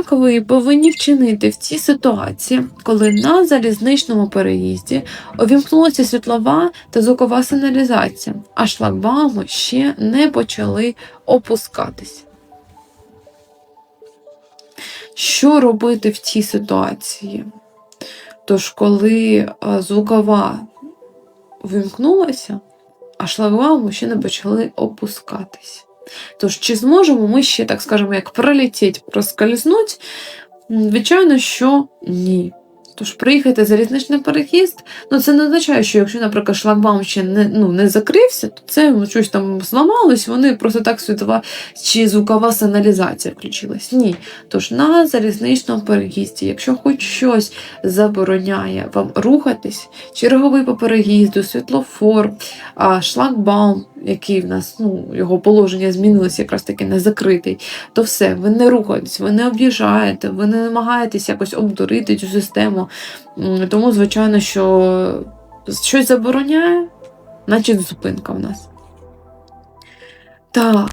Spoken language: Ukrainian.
як ви повинні вчинити в цій ситуації, коли на залізничному переїзді увімкнулася світлова та звукова сигналізація, а шлагбауми ще не почали опускатись? Що робити в цій ситуації? Тож, коли звукова вимкнулася, а шлагбауми ще не почали опускатись. Тож, чи зможемо ми ще, так скажемо, як пролетіть, проскользнути? М, Звичайно, що ні. Тож приїхати залізничний переїзд, ну це не означає, що якщо, наприклад, шлагбаум ще не, ну, не закрився, то це щось там зламалось, вони просто так світова чи звукова сигналізація включилась. Ні. Тож на залізничному переїзді, якщо хоч щось забороняє вам рухатись, черговий по переїзду, світлофор, шлагбаум, який в нас, ну, його положення змінилося, якраз таки не закритий, то все, ви не рухаєтесь, ви не об'їжджаєте, ви не намагаєтесь якось обдурити цю систему. Тому, звичайно, що щось забороняє, значить зупинка в нас. Так,